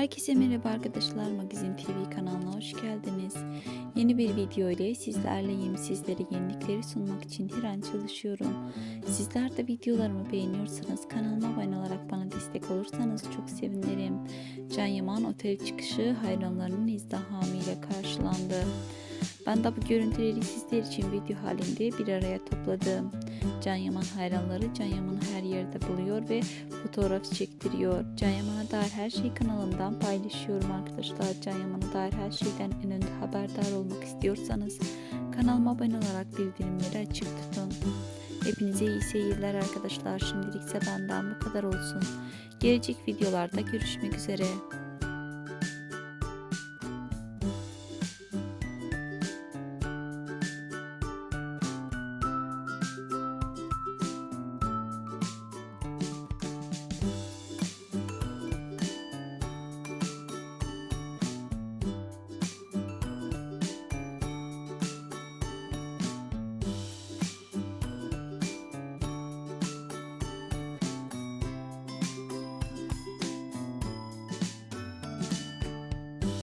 Herkese merhaba arkadaşlar Magazin TV kanalına hoş geldiniz. Yeni bir video ile sizlerleyim. Sizlere yenilikleri sunmak için her an çalışıyorum. Sizler de videolarımı beğeniyorsanız kanalıma abone olarak bana destek olursanız çok sevinirim. Can Yaman otel çıkışı hayranlarının izdihamıyla karşılandı. Ben de bu görüntüleri sizler için video halinde bir araya topladım. Can Yaman hayranları Can Yaman'ı her yerde buluyor ve fotoğraf çektiriyor. Can Yaman'a dair her şeyi kanalımdan paylaşıyorum arkadaşlar. Can Yaman'a dair her şeyden en önde haberdar olmak istiyorsanız kanalıma abone olarak bildirimleri açık tutun. Hepinize iyi seyirler arkadaşlar. Şimdilik ise benden bu kadar olsun. Gelecek videolarda görüşmek üzere.